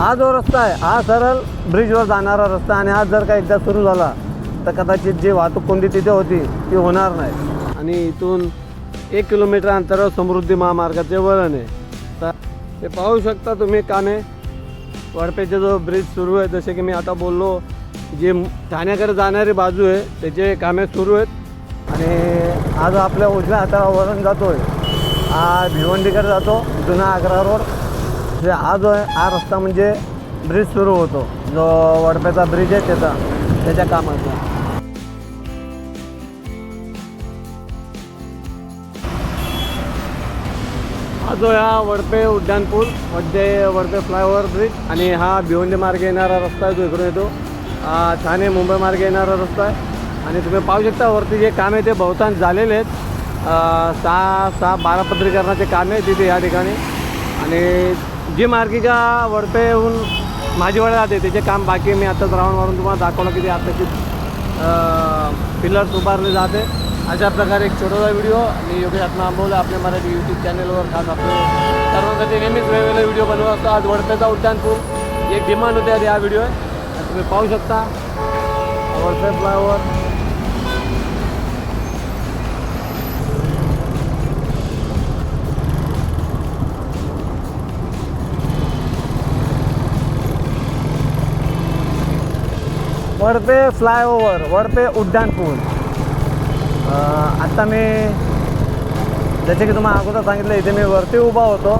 हा जो रस्ता आहे हा सरळ ब्रिजवर जाणारा रस्ता आणि हा जर का एकदा सुरू झाला तर कदाचित जी वाहतूक कोंडी तिथे होती ती होणार नाही. आणि इथून एक किलोमीटर अंतरावर समृद्धी महामार्गाचे वळण आहे. तर ते पाहू शकता तुम्ही कामे वडपेचा जो ब्रिज सुरू आहे जसे की मी आता बोललो जे ठाण्याकडे जाणारी बाजू आहे त्याचे कामे सुरू आहेत. आणि आज आपल्या उजव्या हाताला वळण जातो आहे हा भिवंडीकडे जातो जुना आग्रा रोड. जे हा जो आहे हा रस्ता म्हणजे ब्रिज सुरू होतो. जो वडप्याचा ब्रिज आहे त्याचा त्याच्या कामाचा. हा जो हा वडपे उड्डाणपूल वडदे वडपे फ्लायओव्हर ब्रिज आणि हा भिवंडी मार्गे येणारा रस्ता आहे जो इकडून येतो. ठाणे मुंबई मार्गे येणारा रस्ता आहे. आणि तुम्ही पाहू शकता वरती जे काम आहे ते बहुतांश झालेले आहेत. सहा सहा बारा पत्रीकरणाचे काम आहे तिथे या ठिकाणी. आणि जी मार्गिका वडपेहून माझीवाडा जाते त्याचे काम बाकी मी आत्ताच राऊंड तुम्हाला दाखवलं की ते आत्ताची पिलर्स उभारले जाते. अशा प्रकारे एक छोटासा व्हिडिओ मी योगेश आत्मा आंबवले आपल्या मराठी यूट्यूब चॅनलवर खास आपले सर्वांसाठी नेहमीच वेगवेगळे व्हिडिओ बनवत असतो. आज वडपेचा उड्डाणपूर एक डिमांड होते आज हा व्हिडिओ. तुम्ही पाहू शकता. वडपे फ्लायओव्हर. वडपे फ्लायओव्हर वडपे उड्डाणपूल आत्ता मी जसे की तुम्हाला अगोदर सांगितलं इथे मी वरती उभा होतो.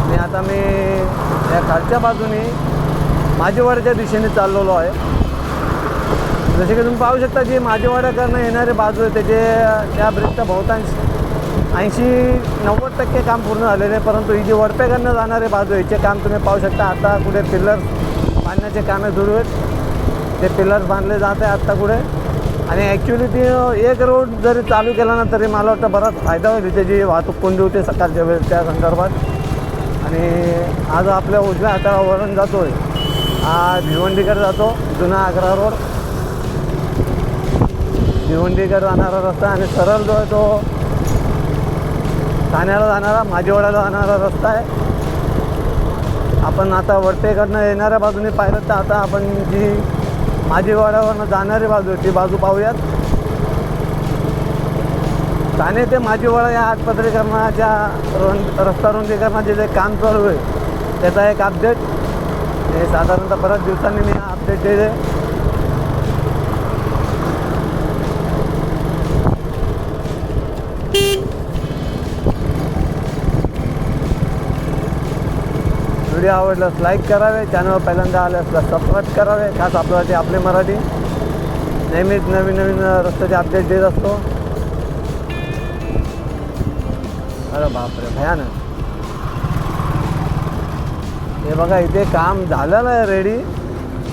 आणि आता मी या खालच्या बाजूने माझीवाड्याच्या दिशेने चाललेलो आहे. जसे की तुम्ही पाहू शकता जी माझीवाड्याकडनं येणारी बाजू आहे त्याचे त्या ब्रिजचा बहुतांश ऐंशी नव्वद टक्के काम पूर्ण झालेले आहे परंतु ही जी वडपेकडनं जाणारे बाजू याचे काम तुम्ही पाहू शकता. आता कुठे पिल्लर बांधण्याचे कामे सुरू आहेत. ते पिलर्स बांधले जात आहे आत्ता पुढे. आणि ॲक्च्युली ती एक रोड जरी चालू केला ना तरी मला वाटतं बराच फायदा होईल इथे जी वाहतूक कोंडी होते सकाळच्या वेळेस त्या संदर्भात. आणि आज आपल्या उजव्या हातावरून जातो आहे हा भिवंडीकडे जातो जुना आग्रा रोड. भिवंडीकडे जाणारा रस्ता आणि सरळ जो आहे तो ठाण्याला जाणारा माझीवाड्याला जाणारा रस्ता आहे. आपण आता वरतेकडनं येणाऱ्या बाजूने पाहिलं तर आता आपण जी माझीवाड्यावरनं जाणारी बाजू ती बाजू पाहूयात. ठाणे ते माझीवाडा या आटपत्रीकरणाच्या रुं रस्ता रुंदीकरणाचे जे काम चालू आहे त्याचा एक अपडेट हे साधारणतः बऱ्याच दिवसांनी मी अपडेट दिले व्हिडिओ आवडल्यास लाईक करावे चॅनल पहिल्यांदा आल्यास सबस्क्राईब करावे. खास आपल्यासाठी आपले मराठी. नेहमीच नवीन नवीन रस्त्याचे अपडेट देत असतो. अरे बापरे भयानक. हे बघा इथे काम झालेलं आहे रेडी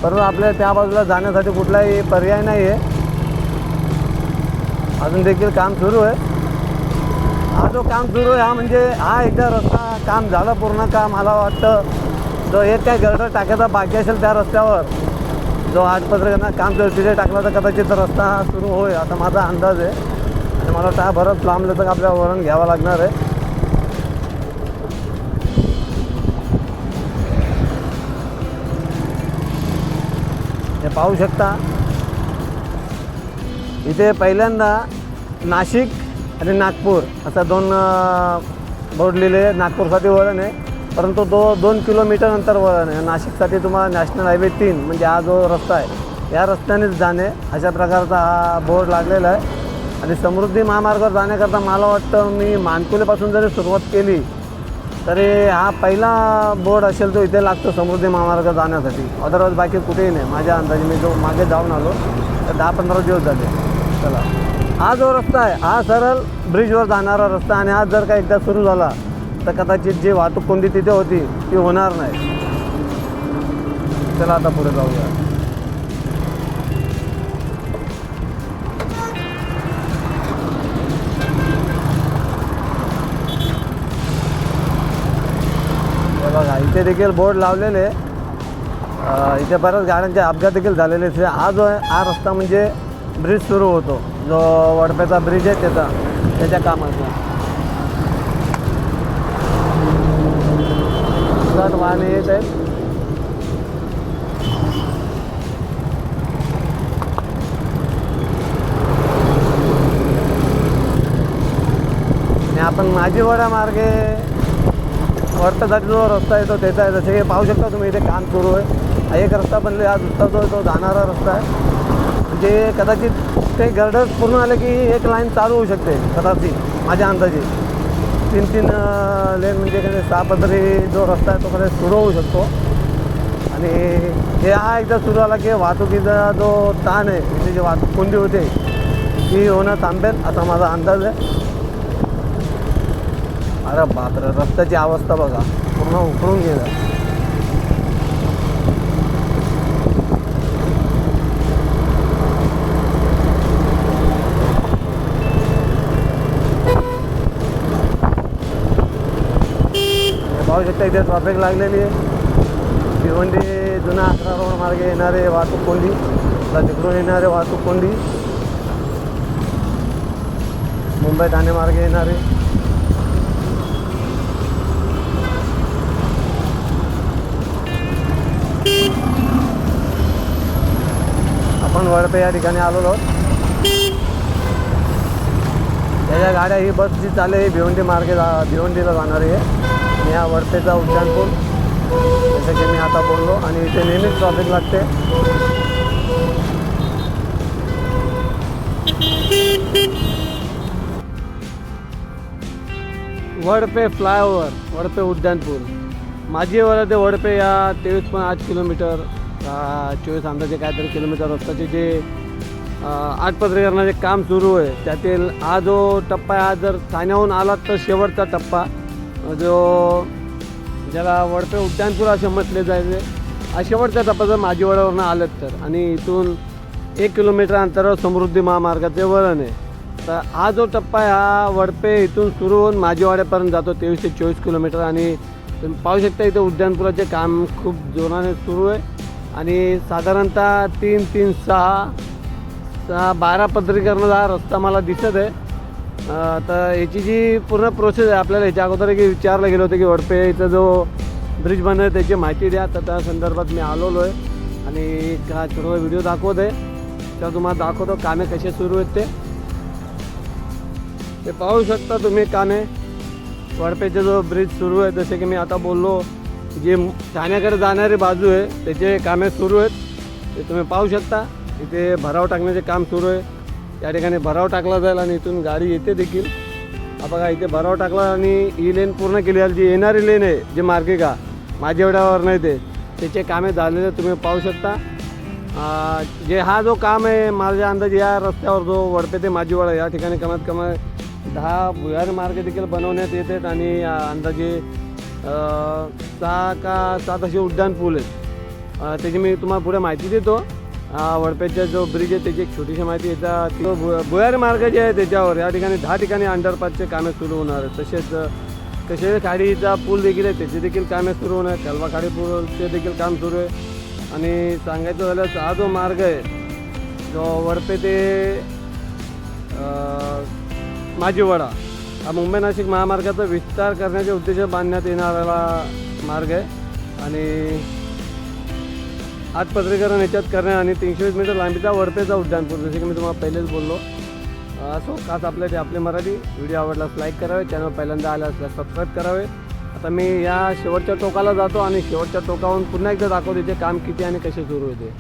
परंतु आपल्याला त्या बाजूला जाण्यासाठी कुठलाही पर्याय नाही आहे अजून देखील काम सुरू आहे. हा जो काम सुरू आहे हा म्हणजे हा एकदा रस्ता काम झालं पूर्ण काम मला वाटतं. जो एक त्या गर्डर टाकायचा बाकी असेल त्या रस्त्यावर. जो आठपत्रिकांना काम जर तिथे टाकला तर कदाचित रस्ता हा सुरू होईल आता माझा अंदाज आहे. आणि मला वाटतं हा बरंच लांब तर आपल्याला वरण घ्यावं लागणार आहे. हे पाहू शकता. इथे पहिल्यांदा नाशिक आणि नागपूर असा दोन बोर्ड लिहिले नागपूरसाठी वळण आहे. परंतु दो दोन किलोमीटर नंतर वळण आहे. नाशिकसाठी तुम्हाला नॅशनल हायवे तीन म्हणजे हा जो रस्ता आहे या रस्त्यानेच जाणे अशा प्रकारचा हा बोर्ड लागलेला आहे. आणि समृद्धी महामार्गावर जाण्याकरता मला वाटतं मी मानकुलेपासून जरी सुरुवात केली तरी हा पहिला बोर्ड असेल तो इथे लागतो समृद्धी महामार्ग जाण्यासाठी. अदरवाईज बाकी कुठेही नाही. माझ्या अंदाजे मी जो मागे जाऊन आलो तर दहा पंधरा दिवस झाले चला. हा जो रस्ता आहे हा सरळ ब्रिजवर जाणारा रस्ता आणि हा जर का एकदा सुरू झाला तर कदाचित जी वाहतूक कोणती तिथे होती ती होणार नाही. चला आता पुढे जाऊया. बघा इथे देखील बोर्ड लावलेले इथे बऱ्याच गाड्यांचे अपघात देखील झालेले आहेत. हा जो आहे हा रस्ता म्हणजे ब्रिज सुरू होतो. जो वडपेचा ब्रिज आहे त्याचा त्याच्या कामाचा. वाहन येत आहेत. आपण माझी वडा मार्गे वरतासाठी जो रस्ता येतो त्याचा आहे. जसे पाहू शकता तुम्ही इथे काम सुरू आहे. एक रस्ता बनले हा उत्तर जो तो जाणारा रस्ता आहे. म्हणजे कदाचित ते गर्डर्स पूर्ण आले की एक लाईन चालू होऊ शकते कदाचित माझ्या अंदाजे. तीन तीन लेन म्हणजे कधी सहा पदरी जो रस्ता आहे तो कधी सुरू होऊ शकतो. आणि हे हा एकदा सुरू आला की वाहतुकीचा जो ताण आहे इथे जी वाहतूक कोंडी होते ती होणं थांबेल असा माझा अंदाज आहे. अरे बापरे रस्त्याची अवस्था बघा पूर्ण उकळून गेलं. पाहू शकता इथे ट्रॉफिक लागलेली आहे. भिवंडी जुना अकरा रोड मार्गे येणारे वाहतूक कोंडी. तिकडून येणारे वाहतूक कोंडी. मुंबई ठाणे मार्गे येणारे. आपण वडपे या ठिकाणी आलेलो आहोत. गाड्या ही बस जी चालेल आहे भिवंडी मार्गे जा भिवंडीला जाणारी आहे. आणि हा वडपेचा उड्डाणपूल जसं की मी आता बोललो आणि इथे नेहमीच ट्रॉफिक लागते. वडपे फ्लायओव्हर वडपे उड्डाणपूल. माझी वर ते वडपे या तेवीस पण आठ किलोमीटर चोवीस अंदाजे काहीतरी किलोमीटर रस्त्याचे जे आठपत्रीकरणाचे आठ काम सुरू आहे. त्यातील हा जो टप्पा आहे हा जर ठाण्याहून आला तर शेवटचा टप्पा. जो ज्याला वडपे उड्डाणपूर असे म्हटले जायचे. शेवटच्या शेवटचा टप्पा जर माझीवाड्यावरनं आलं तर. आणि इथून एक किलोमीटर अंतरावर समृद्धी महामार्गाचे वळण आहे. तर हा जो टप्पा आहे हा वडपे इथून सुरू होऊन माझीवाड्यापर्यंत जातो तेवीस ते चोवीस किलोमीटर. आणि तुम्ही पाहू शकता इथे उड्डाणपुराचे काम खूप जोराने सुरू आहे. आणि साधारणतः तीन तीन सहा सहा बारा पदरीकरणाचा हा रस्ता मला दिसत आहे. तर याची जी पूर्ण प्रोसेस आहे आपल्याला याच्या अगोदर की विचारलं गेलं होतं की वडपे इथं जो ब्रिज बनत आहे त्याची माहिती द्या. तर त्या संदर्भात मी आलेलो आहे आणि का हा व्हिडिओ दाखवत आहे. तर तुम्हाला दाखवतो कामे कसे सुरू आहेत ते. ते पाहू शकता तुम्ही कामे. वडपेचा जो ब्रिज सुरू आहे जसे की मी आता बोललो जे ठाण्याकडे जाणारी बाजू आहे त्याचे कामे सुरू आहेत. ते तुम्ही पाहू शकता. इथे भराव टाकण्याचे काम सुरू आहे. या ठिकाणी भराव टाकला जाईल आणि इथून गाडी येते देखील. हा बघा इथे भराव टाकला आणि ही लेन पूर्ण केली आहे. जी येणारी लेन आहे जी मार्गिका माझेवड्यावर नाही ते. त्याचे कामे झालेले तुम्ही पाहू शकता. जे हा जो काम आहे माझ्या अंदाजे या रस्त्यावर जो वडपे ते माझीवाडा या ठिकाणी कमीत कमी दहा भुयारी मार्ग देखील बनवण्यात येतात आणि अंदाजे सहा का सात असे उड्डाण पूल आहेत. त्याची मी तुम्हाला पुढे माहिती देतो. वडपेचा जो ब्रिज आहे त्याची एक छोटीशी माहिती येतात तो भु- मार्ग जे आहे त्याच्यावर या ठिकाणी दहा ठिकाणी अंडरपासचे कामे सुरू होणार. आहेत तसेच तसेच खाडीचा पूल देखील आहे त्याचे देखील कामे सुरू होणार. आहेत कलवा खाडी पूलचे देखील काम सुरू आहे. आणि सांगायचं झालं हा जो मार्ग आहे जो वडपे ते माजीवाडा हा मुंबई नाशिक महामार्गाचा विस्तार करण्याच्या उद्देश बांधण्यात येणारा मार्ग आहे. आणि आज पत्रकारांना याच्यात करणे आणि तीनशे वीस मीटर लांबीचा वडपेचा उड्डाणपूर जसे की मी तुम्हाला पहिलेच बोललो. असो खास आपल्या ते आपले मराठी व्हिडिओ आवडलास लाईक करावे चॅनल पहिल्यांदा आला असल्यास सबस्क्राईब करावे. आता मी या शेवटच्या टोकाला जातो आणि शेवटच्या टोकाहून पुन्हा एकदा दाखवतो इथे काम किती आणि कसे सुरू होते.